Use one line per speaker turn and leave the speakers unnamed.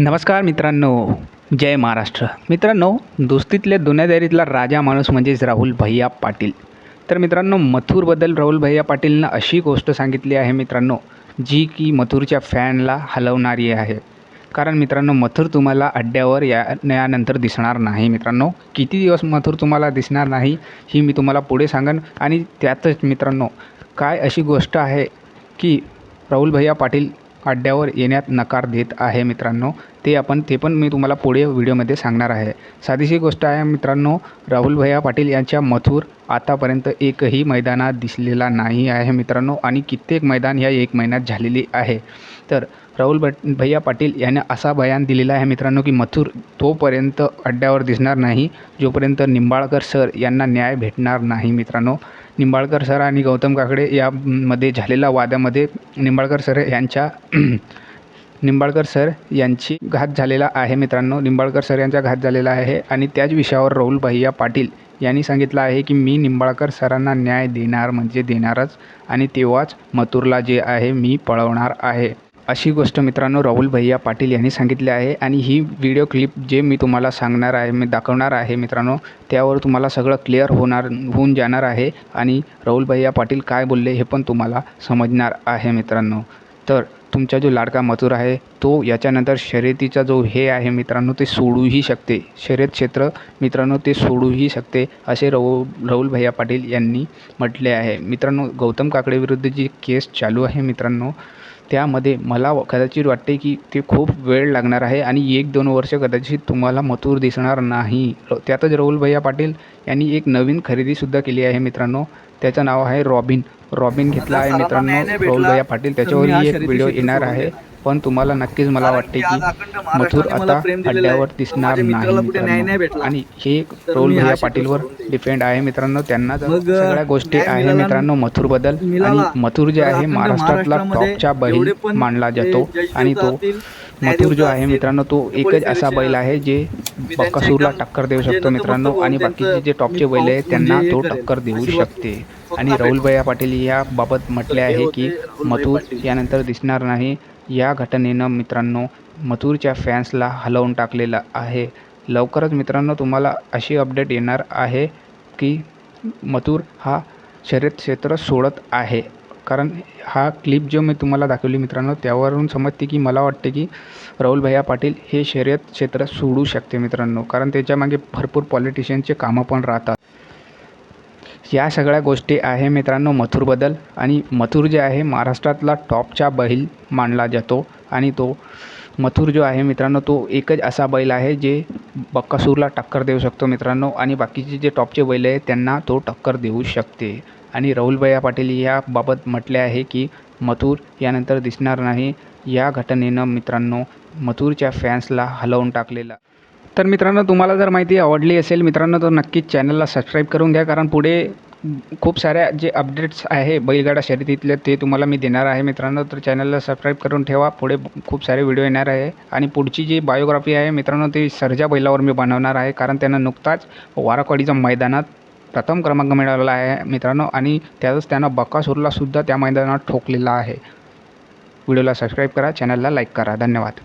नमस्कार मित्रांनो जय महाराष्ट्र. मित्रांनो दोस्तीतल्या दुनियादारीतला राजा माणूस म्हणजेच राहुल भैया पाटील. तर मित्रांनो मथुरबद्दल राहुल भैया पाटीलनं अशी गोष्ट सांगितली आहे मित्रांनो जी की मथुरच्या फॅनला हलवणारी आहे. कारण मित्रांनो मथुर तुम्हाला अड्ड्यावर या यानंतर दिसणार नाही मित्रांनो. किती दिवस मथुर तुम्हाला दिसणार नाही ही मी तुम्हाला पुढे सांगन. आणि त्यातच मित्रांनो काय अशी गोष्ट आहे की राहुल भैया पाटील अड्ड्यावर येण्यात नकार देत आहे मित्रांनो. ते आपण ते पण मी तुम्हाला पुढे व्हिडिओमध्ये सांगणार आहे. साधीशी गोष्ट आहे मित्रांनो राहुल भैया पाटील यांच्या मथुर आतापर्यंत एकही मैदानात दिसलेला नाही आहे मित्रांनो आणि कित्येक मैदान ह्या एक महिन्यात झालेली आहे. तर राहुल भट भैया पाटील यांनी असा बयान दिलेला आहे मित्रांनो की मथुर तोपर्यंत अड्ड्यावर दिसणार नाही जोपर्यंत निंबाळकर सर यांना न्याय भेटणार नाही मित्रांनो. निंबाळकर सर आणि गौतम काकडे यामध्ये झालेल्या वादामध्ये निंबाळकर सर यांच्या निंबाळकर सर यांची घात झालेला आहे मित्रांनो. निंबाळकर सर यांचा घात झालेला आहे आणि त्याच विषयावर राहुल भैया पाटील यांनी सांगितलं आहे की मी निंबाळकर सरांना न्याय देणार म्हणजे देणारच आणि तेव्हाच मथुरला जे आहे मी पळवणार आहे. अशी गोष्ट मित्रांनो राहुल भैया पाटील यांनी सांगितली आहे आणि ही व्हिडिओ क्लिप जे मी तुम्हाला सांगणार आहे मी दाखवणार आहे मित्रांनो त्यावर तुम्हाला सगळं क्लिअर होणार होऊन जाणार आहे. आणि राहुल भैया पाटील काय बोलले हे पण तुम्हाला समजणार आहे मित्रांनो. तर तुमचा जो लाडका मजूर आहे तो याच्यानंतर शर्यतीचा जो हे आहे मित्रांनो ते सोडूही शकते. शर्यत क्षेत्र मित्रांनो ते सोडूही शकते असे राहू राहुल भैया पाटील यांनी म्हटले आहे. मित्रांनो गौतम काकडेविरुद्ध जी केस चालू आहे मित्रांनो त्यामध्ये मला कदाचित वाटते की ते खूप वेळ लागणार आहे आणि एक दोन वर्ष कदाचित तुम्हाला मथुर दिसणार नाही. त्यातच राहुल भैया पाटील यांनी एक नवीन खरेदीसुद्धा केली आहे मित्रांनो. त्याचं नाव आहे रॉबिन. रॉबिन घेतला आहे मित्रांनो राहुल भैया पाटील. त्याच्यावरही एक व्हिडिओ येणार आहे. पण तुम्हाला नक्कीच मला वाटते की मथुर आता अड्ड्यावर दिसणार नाही मित्रांनो आणि हे राहुल भैया पाटीलवर डिपेंड आहे मित्रांनो. त्यांना सगळ्या गोष्टी आहे मित्रांनो मथुरबद्दल आणि मथुर जे आहे महाराष्ट्रातला टॉपचा बैल मानला जातो. आणि तो मथुर जो आहे मित्रांनो तो एकच असा बैल आहे जे बक्कासूरला टक्कर देऊ शकतो मित्रांनो आणि बाकीचे जे टॉपचे बैल आहेत त्यांना तो टक्कर देऊ शकते. आणि राहुल भैया पाटील याबाबत म्हटले आहे की मथुर यानंतर दिसणार नाही. या घटनेनं मित्रांनो मथुरच्या फॅन्सला हलवून टाकलेलं आहे. लवकरच मित्रांनो तुम्हाला अशी अपडेट येणार आहे की मथुर हा शर्यत क्षेत्र सोडत आहे. कारण हा क्लिप जो मी तुम्हाला दाखवली मित्रांनो त्यावरून समजते की मला वाटते की राहुल भैया पाटील हे शर्यत क्षेत्र सोडू शकते मित्रांनो. कारण त्याच्यामागे भरपूर पॉलिटिशियनचे कामं पण राहतात. या सगळ्या गोष्टी आहे मित्रांनो मथुरबद्दल आणि मथुर जे आहे महाराष्ट्रातला टॉपचा बैल मानला जातो. आणि तो मथुर जो आहे मित्रांनो तो एकच असा बैल आहे जे बक्कासूरला टक्कर देऊ शकतो मित्रांनो. आणि बाकीचे जे टॉपचे बैल आहे त्यांना तो टक्कर देऊ शकते. आणि राहुलभैया पाटील याबाबत म्हटले आहे की मथुर यानंतर दिसणार नाही. या घटनेनं मित्रांनो मथुरच्या फॅन्सला हलवून टाकलेला तर मित्रांनो तुम्हाला जर माहिती आवडली असेल मित्रांनो तर नक्कीच चॅनलला सबस्क्राईब करून घ्या. कारण पुढे खूप साऱ्या जे अपडेट्स आहे बैलगाडा शर्यतीतले ते तुम्हाला मी देणार आहे मित्रांनो. तर चॅनलला सबस्क्राईब करून ठेवा. पुढे खूप सारे व्हिडिओ येणार आहे. आणि पुढची जी बायोग्राफी आहे मित्रांनो ती सर्जा बैलावर मी बनवणार आहे. कारण त्यांना नुकताच वाराकवाडीच्या मैदानात प्रथम क्रमांक मिळालेला आहे मित्रांनो. आणि त्यातच त्यांना बकासूरलासुद्धा त्या मैदानात ठोकलेला आहे. व्हिडिओला सबस्क्राईब करा चॅनलला लाईक करा. धन्यवाद.